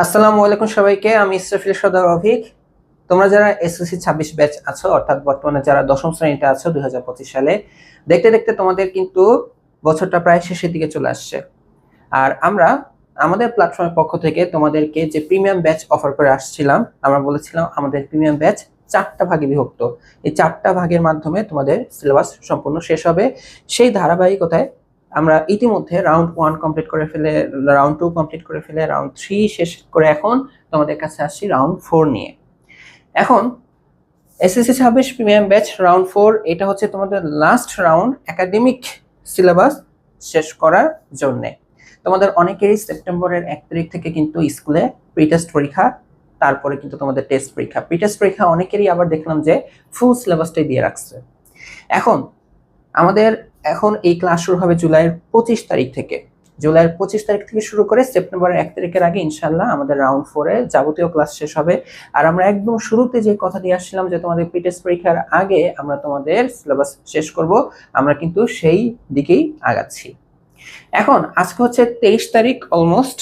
আসসালামু আলাইকুম সবাইকে, আমি ইসরাফিল সদর অভিক। তোমরা যারা এসএসসি ছাব্বিশ ব্যাচ আছো, অর্থাৎ বর্তমানে যারা দশম শ্রেণীতে আছো দু হাজার পঁচিশ সালে, দেখতে দেখতে তোমাদের কিন্তু বছরটা প্রায় শেষের দিকে চলে আসছে। আর আমরা আমাদের প্ল্যাটফর্মের পক্ষ থেকে তোমাদেরকে যে প্রিমিয়াম ব্যাচ অফার করে আসছিলাম, আমরা বলেছিলাম আমাদের প্রিমিয়াম ব্যাচ চারটা ভাগে বিভক্ত। এই চারটা ভাগের মাধ্যমে তোমাদের সিলেবাস সম্পূর্ণ শেষ হবে। সেই ধারাবাহিকতায় আমরা ইতিমধ্যে রাউন্ড ওয়ান কমপ্লিট করে ফেলে রাউন্ড টু কমপ্লিট করে ফেলে রাউন্ড থ্রি শেষ করে এখন তোমাদের কাছে আসছি রাউন্ড ফোর নিয়ে। এখন এসএসসি ছাব্বিশ প্রিমিয়াম ব্যাচ রাউন্ড ফোর এটা হচ্ছে তোমাদের লাস্ট রাউন্ড একাডেমিক সিলেবাস শেষ করার জন্যে। তোমাদের অনেকেরই সেপ্টেম্বরের এক তারিখ থেকে কিন্তু স্কুলে প্রি টেস্ট পরীক্ষা, তারপরে কিন্তু তোমাদের টেস্ট পরীক্ষা। প্রি টেস্ট পরীক্ষা অনেকেরই আবার দেখলাম যে ফুল সিলেবাসটাই দিয়ে রাখছে। এখন আমাদের এখন এই ক্লাস শুরু হবে জুলাইয়ের পঁচিশ তারিখ থেকে। জুলাইয়ের পঁচিশ তারিখ থেকে শুরু করে সেপ্টেম্বরের এক তারিখের আগে ইনশাল্লাহ আমাদের রাউন্ড ফোরে যাবতীয় ক্লাস শেষ হবে। আর আমরা একদম শুরুতে যে কথা দিয়ে আসছিলাম যে তোমাদের প্রিটেস্ট পরীক্ষার আগে আমরা তোমাদের সিলেবাস শেষ করব, আমরা কিন্তু সেই দিকেই আগাচ্ছি। এখন, আজকে হচ্ছে তেইশ তারিখ অলমোস্ট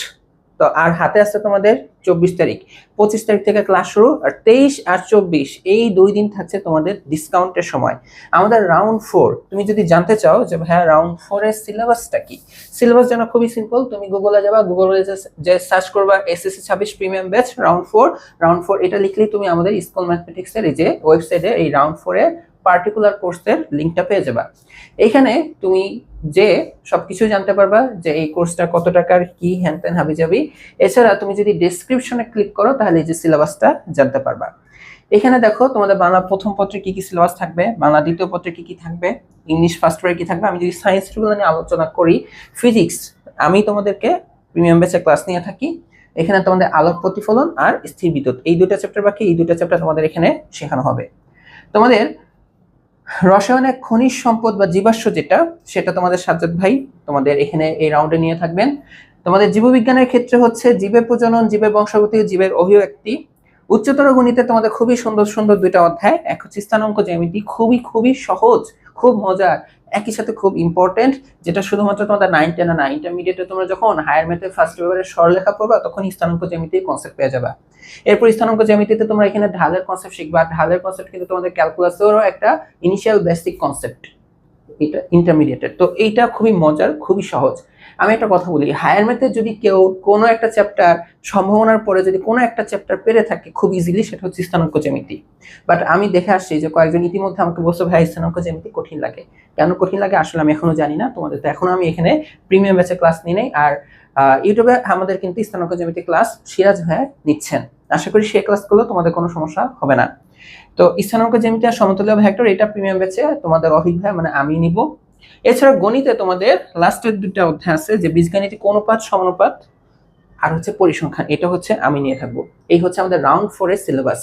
তো আর হাতে আসছে তোমাদের চব্বিশ তারিখ। পঁচিশ তারিখ থেকে ক্লাস শুরু আর তেইশ আর চব্বিশ, এই দুই দিন থাকছে তোমাদের ডিসকাউন্টের সময়। আমাদের রাউন্ড ফোর তুমি যদি জানতে চাও যে ভাইয়া রাউন্ড ফোরের সিলেবাসটা কি? সিলেবাস যেন খুবই সিম্পল তুমি গুগলে যাবা গুগলে যে সার্চ করবা এসএসসি ছাব্বিশ premium batch round four round four এটা লিখলেই তুমি আমাদের স্কুল ম্যাথমেটিক্সের এই যে ওয়েবসাইটে এই রাউন্ড ফোরের পার্টিকুলার কোর্সের লিঙ্কটা পেয়ে যাবা। এখানে তুমি যে সবকিছু জানতে পারবা যে এই কোর্সটা কত টাকার, কি হ্যান ত্যান হাবি যাবি এছাড়া তুমি যদি ডেসক্রিপশনে ক্লিক করো, তাহলে এই যে সিলেবাসটা জানতে পারবা। এখানে দেখো, তোমাদের বাংলা প্রথম পত্রে কি কি সিলেবাস থাকবে বাংলা দ্বিতীয় পত্রে কি কি থাকবে ইংলিশ ফার্স্ট পত্রে কি থাকবে, আমি যদি সায়েন্সগুলো নিয়ে আলোচনা করি ফিজিক্স আমি তোমাদেরকে প্রিমিয়াম বেসে ক্লাস নিয়ে থাকি। এখানে তোমাদের আলোক প্রতিফলন আর স্থির বিদ্যুৎ, এই দুটো চ্যাপ্টার বাকি, এই দুটো চ্যাপ্টার তোমাদের এখানে শেখানো হবে। তোমাদের রসায়নের খনিজ সম্পদ বা জীবাশ্ম যেটা, সেটা তোমাদের সাজ্জাদ ভাই তোমাদের এখানে এই রাউন্ডে নিয়ে থাকবেন। তোমাদের জীববিজ্ঞানের ক্ষেত্রে হচ্ছে জীবের প্রজনন, জীবের বংশগতি, জীবের অভিব্যক্তি। উচ্চতর গণিতে তোমাদের খুবই সুন্দর সুন্দর দুইটা অধ্যায়। এক হচ্ছে স্থানাঙ্ক জ্যামিতি। খুবই খুবই সহজ, খুব মজার। একই সাথে খুব ইম্পর্টেন্ট যেটা শুধুমাত্র তোমাদের নাইন টেন না ইন্টারমিডিয়েটে তোমরা যখন হায়ার ম্যাথে ফার্স্ট পেপারে সরলেখা পড়বা, তখন স্থানাঙ্ক জ্যামিতি কনসেপ্ট পেয়ে যাবা। এরপর স্থানাঙ্ক জ্যামিতিতে তোমরা এখানে ঢালের কনসেপ্ট শিখবা। ঢালের কনসেপ্ট কিন্তু তোমাদের ক্যালকুলাসেরও একটা ইনিশিয়াল বেসিক কনসেপ্ট এটা ইন্টারমিডিয়েটের তো এইটা খুবই মজার, খুবই সহজ। আমি একটা কথা বলি হায়ার ম্যাথে যদি কেউ কোনো একটা চ্যাপ্টার সম্ভাবনার পরে যদি কোনো একটা চ্যাপ্টার পেরে থাকে খুব ইজিলি সেটা হচ্ছে স্থানাঙ্ক জ্যামিতি। বাট আমি দেখে আসছি যে কয়েকজন ইতিমধ্যে আমাকে বলছে, ভাই, স্থানাঙ্ক জ্যামিতি কঠিন লাগে। কেন কঠিন লাগে? আসলে আমি এখনও জানি না, তোমাদের তো এখনও আমি এখানে প্রিমিয়াম ব্যাচে ক্লাস নিই নাই। আর ইউটিউবে আমাদের কিন্তু স্থানাঙ্ক জ্যামিতি ক্লাস সিরাজ ভাই নিচ্ছেন। আশা করি সেই ক্লাসগুলো তোমাদের কোনো সমস্যা হবে না। তো স্থানাঙ্ক জ্যামিতি আর সমতলীয় ভেক্টর এটা প্রিমিয়াম ব্যাচে তোমাদের অভিজ্ঞ মানে আমি নিব। এছাড়া গণিতে তোমাদের লাস্টের দুটা অধ্যায় আছে, যে বীজগাণিতিক অনুপাত, সমানুপাত, আর হচ্ছে পরিসংখ্যান, এটা হচ্ছে আমি নিয়ে থাকব। এই হচ্ছে আমাদের রাউন্ড ফোর এর সিলেবাস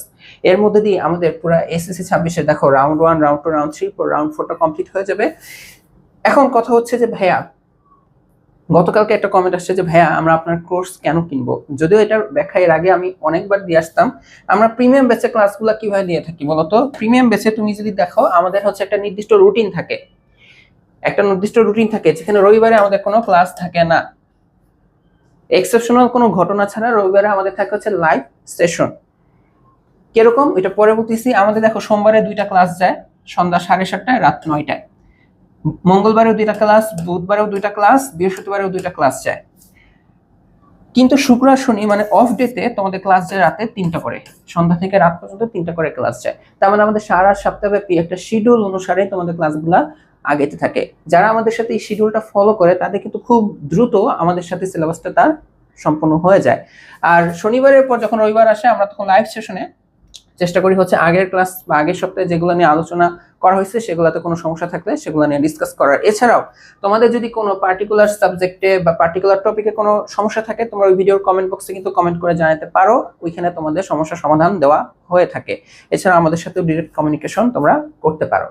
এর মধ্যে দিয়ে আমাদের পুরো এসএসসি ছাব্বিশে, দেখো round one round two round three round ফোরটা কমপ্লিট হয়ে যাবে। এখন কথা হচ্ছে যে ভাইয়া গতকালকে একটা কমেন্ট আসছে যে, ভাইয়া, আমরা আপনার কোর্স কেন কিনবো? যদিও এটার ব্যাখ্যা এর আগে আমি অনেকবার দিয়ে আসতাম। আমরা প্রিমিয়াম বেসে ক্লাসগুলো কীভাবে দিয়ে থাকি বলতো? প্রিমিয়াম বেসে তুমি যদি দেখো, আমাদের হচ্ছে একটা নির্দিষ্ট রুটিন থাকে। একটা নির্দিষ্ট রুটিন থাকে যেখানে রবিবারে আমাদের কোনো ক্লাস থাকে না। এক্সেপশনাল কোনো ঘটনা ছাড়া রবিবারে আমাদের থাকে হচ্ছে লাইভ সেশন কীরকম? এটা পরে বলতেছি আমাদের দেখো সোমবারে দুইটা ক্লাস যায়, সন্ধ্যা সাড়ে সাতটায়, রাত নয়টায়। মঙ্গলবারেও দুইটা ক্লাস বুধবারেও দুইটা ক্লাস বৃহস্পতিবারেও দুইটা ক্লাস যায় কিন্তু শুক্র শনি মানে অফ ডেতে তোমাদের ক্লাস যায় রাতে তিনটা করে, সন্ধ্যা থেকে রাত পর্যন্ত তিনটা করে ক্লাস যায় তার মানে আমাদের সারা সপ্তাহব্যাপী একটা শিডিউল অনুসারে তোমাদের ক্লাসগুলা আগেতে থাকে। যারা আমাদের সাথে এই শিডিউলটা ফলো করে, তাদের কিন্তু খুব দ্রুত আমাদের সাথে সিলেবাসটা তার সম্পূর্ণ হয়ে যায়। আর শনিবারের পর যখন রবিবার আসে, আমরা তখন লাইভ সেশনে চেষ্টা করি হচ্ছে আগের ক্লাস বা আগের সপ্তাহে যেগুলো নিয়ে আলোচনা করা হয়েছে, সেগুলোতে কোনো সমস্যা থাকলে সেগুলো নিয়ে ডিসকাস করার। এছাড়াও, তোমাদের যদি কোনো পার্টিকুলার সাবজেক্টে বা পার্টিকুলার টপিকে কোনো সমস্যা থাকে, তোমরা ওই ভিডিওর কমেন্ট বক্সে কিন্তু কমেন্ট করে জানাতে পারো। ওইখানে তোমাদের সমস্যার সমাধান দেওয়া হয়ে থাকে। এছাড়া আমাদের সাথেও ডিরেক্ট কমিউনিকেশন তোমরা করতে পারো।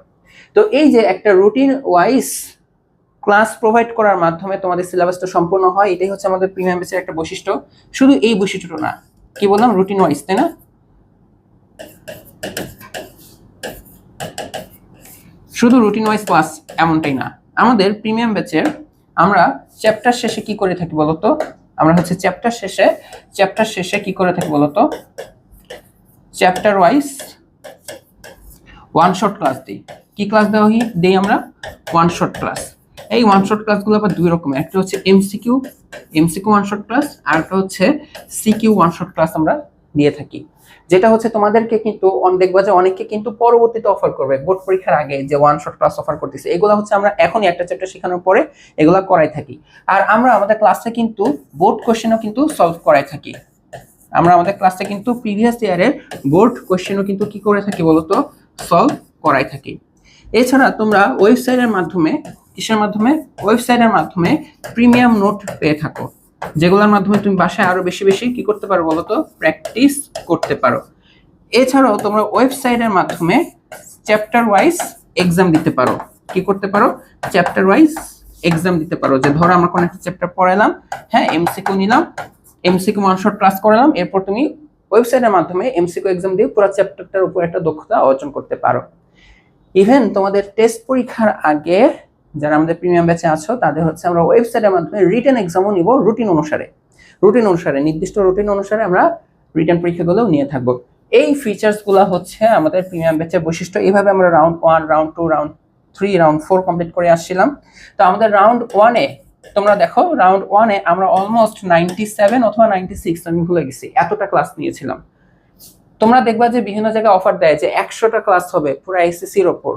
তো এই যে একটা রুটিন ওয়াইজ ক্লাস প্রোভাইড করার মাধ্যমে তোমাদের সিলেবাসটা সম্পূর্ণ হয়, এটাই হচ্ছে আমাদের প্রিমিয়াম বেসের একটা বৈশিষ্ট্য। শুধু এই বৈশিষ্ট্যটা না, কি বললাম? রুটিন ওয়াইজ তাই না? শুধু রুটিন ওয়াইজ ক্লাস এমনটাই না। আমাদের প্রিমিয়াম ব্যাচের আমরা চ্যাপ্টার শেষে কি করে থাকি বলতো? আমরা হচ্ছে চ্যাপ্টার শেষে চ্যাপ্টার শেষে কি করে থাকি বলতো? Chapter wise one shot class দিই। কি ক্লাস দেওয়া হয়? দিই আমরা ওয়ান শট ক্লাস এই ওয়ান শট ক্লাসগুলো আবার দুই রকমের। একটা হচ্ছে MCQ MCQ one shot class আর একটা হচ্ছে সিকিউ ওয়ান শট ক্লাস আমরা দিয়ে থাকি। যেটা হচ্ছে তোমাদেরকে কিন্তু দেখবা যে অনেকে কিন্তু পরবর্তীতে অফার করবে। বোর্ড পরীক্ষার আগে যে ওয়ান শট ক্লাস অফার করতেছে, এগুলো হচ্ছে আমরা এখনই একটা চ্যাপ্টার শেখানোর পরে এগুলা করাই থাকি। আর আমরা আমাদের ক্লাসে কিন্তু বোর্ড কোশ্চেনও কিন্তু সলভ করাই থাকি। আমরা আমাদের ক্লাসে কিন্তু প্রিভিয়াস ইয়ারের বোর্ড কোশ্চেনও কিন্তু কি করে থাকি বলতো? সলভ করাই থাকি। এছাড়া তোমরা ওয়েবসাইটের মাধ্যমে, কিসের মাধ্যমে? ওয়েবসাইটের মাধ্যমে প্রিমিয়াম নোট পেয়ে থাকো। যেগুলোর মাধ্যমে তুমি বাসায় আরও বেশি বেশি কি করতে পারো বলো তো? প্র্যাকটিস করতে পারো। এছাড়াও তোমরা ওয়েবসাইটের মাধ্যমে চ্যাপ্টার ওয়াইজ এক্সাম দিতে পারো। কি করতে পারো? চ্যাপ্টার ওয়াইজ এক্সাম দিতে পারো। যে ধরো আমরা কোনো একটা চ্যাপ্টার পড়ালাম হ্যাঁ এমসিকিউ নিলাম এমসিকিউ শট ক্লাস করালাম, এরপর তুমি ওয়েবসাইটের মাধ্যমে এমসিকিউ এক্সাম দিয়ে পুরো চ্যাপ্টারটার উপর একটা দক্ষতা অর্জন করতে পারো। ইভেন তোমাদের টেস্ট পরীক্ষার আগে যারা আমাদের প্রিমিয়াম ব্যাচে আছো, তাদের হচ্ছে আমরা ওয়েবসাইটের মাধ্যমে রিটেন এক্সামও নিব রুটিন অনুসারে। রুটিন অনুসারে, নির্দিষ্ট রুটিন অনুসারে আমরা রিটার্ন পরীক্ষাগুলোও নিয়ে থাকব। এই ফিচার্সগুলো হচ্ছে আমাদের প্রিমিয়াম ব্যাচের বৈশিষ্ট্য। এইভাবে আমরা round one round two round three round four complete করে আসছিলাম। তো আমাদের রাউন্ড ওয়ানে তোমরা দেখো রাউন্ড ওয়ানে আমরা অলমোস্ট নাইনটি সেভেন অথবা নাইনটি সিক্স আমি ভুলে গেছি, এতটা ক্লাস নিয়েছিলাম। তোমরা দেখবা যে বিভিন্ন জায়গায় অফার দেয় যে একশোটা ক্লাস হবে পুরো এসএসসির ওপর।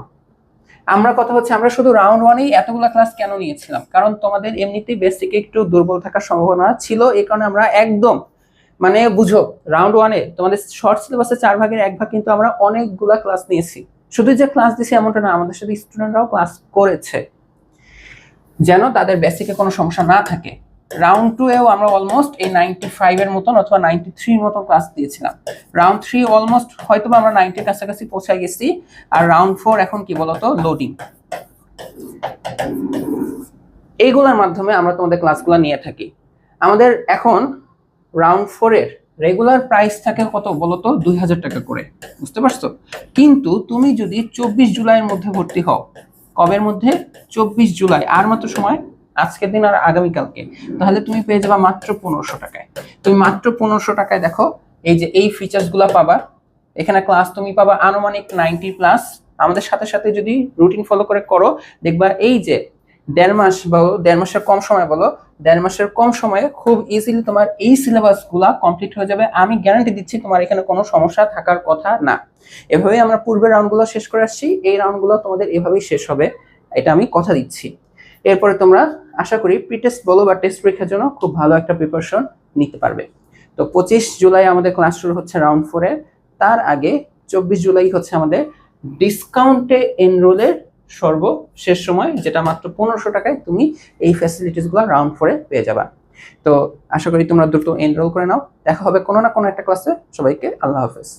আমরা কথা হচ্ছে, আমরা শুধু রাউন্ড ওয়ানেই এতগুলো ক্লাস কেন নিয়েছিলাম? কারণ তোমাদের এমনিতেই বেসিকে একটু দুর্বল থাকার সম্ভাবনা ছিল এই কারণে আমরা একদম মানে বুঝো রাউন্ড ওয়ানে তোমাদের শর্ট সিলেবাসে চার ভাগের এক ভাগ কিন্তু আমরা অনেকগুলা ক্লাস নিয়েছি। শুধু যে ক্লাস দিছি এমনটা না, আমাদের সাথে স্টুডেন্টরাও ক্লাস করেছে। যেন তাদের বেসিকে কোনো সমস্যা না থাকে। রাউন্ড টু এও আমরা অলমোস্ট এই নাইনটি ফাইভের মতন অথবা নাইনটি থ্রির মতন ক্লাস দিয়েছিলাম। রাউন্ড থ্রি অলমোস্ট হয়তো আমরা নাইনটির কাছাকাছি পৌঁছে গেছি। আর রাউন্ড ফোর এখন কি বলতো? লোডিং এইগুলোর মাধ্যমে আমরা তোমাদের ক্লাসগুলো নিয়ে থাকি। আমাদের এখন রাউন্ড ফোরের রেগুলার প্রাইস থাকে কত বলতো? দুই হাজার টাকা করে। বুঝতে পারছ? কিন্তু তুমি যদি চব্বিশ জুলাইয়ের মধ্যে ভর্তি হও, কবের মধ্যে? চব্বিশ জুলাই। আর মাত্র সময় আজকের দিন আর আগামীকালকে। তাহলে তুমি পেয়ে যাবা মাত্র পনেরোশো টাকায়। তুমি মাত্র পনেরোশো টাকায় দেখো, এই যে এই ফিচার্সগুলা পাবা, এখানে ক্লাস তুমি পাবা আনুমানিক নাইনটি প্লাস আমাদের সাথে সাথে যদি রুটিন ফলো করে করো, দেখবা এই যে দেড় মাস বলো, দেড় মাসের কম সময় বলো, দেড় মাসের কম সময়ে খুব ইজিলি তোমার এই সিলেবাসগুলা কমপ্লিট হয়ে যাবে। আমি গ্যারান্টি দিচ্ছি তোমার এখানে কোনো সমস্যা থাকার কথা না। এভাবেই আমরা পূর্বের রাউন্ডগুলো শেষ করে আসছি। এই রাউন্ডগুলো তোমাদের এভাবেই শেষ হবে। এটা আমি কথা দিচ্ছি। এরপরে তোমরা আশা করি প্রি টেস্ট বলো বা টেস্ট পরীক্ষার জন্য খুব ভালো একটা প্রিপারেশন নিতে পারবে। তো পঁচিশ জুলাই আমাদের ক্লাস শুরু হচ্ছে রাউন্ড ফোরে তার আগে চব্বিশ জুলাই হচ্ছে আমাদের ডিসকাউন্টে এনরোলের সর্বশেষ সময়, যেটা মাত্র পনেরোশো টাকায় তুমি এই ফ্যাসিলিটিসগুলো রাউন্ড ফোরে পেয়ে যাবা। তো আশা করি তোমরা দুটো এনরোল করে নাও। দেখা হবে কোনো না কোনো একটা ক্লাসে সবাইকে আল্লাহ হাফেজ।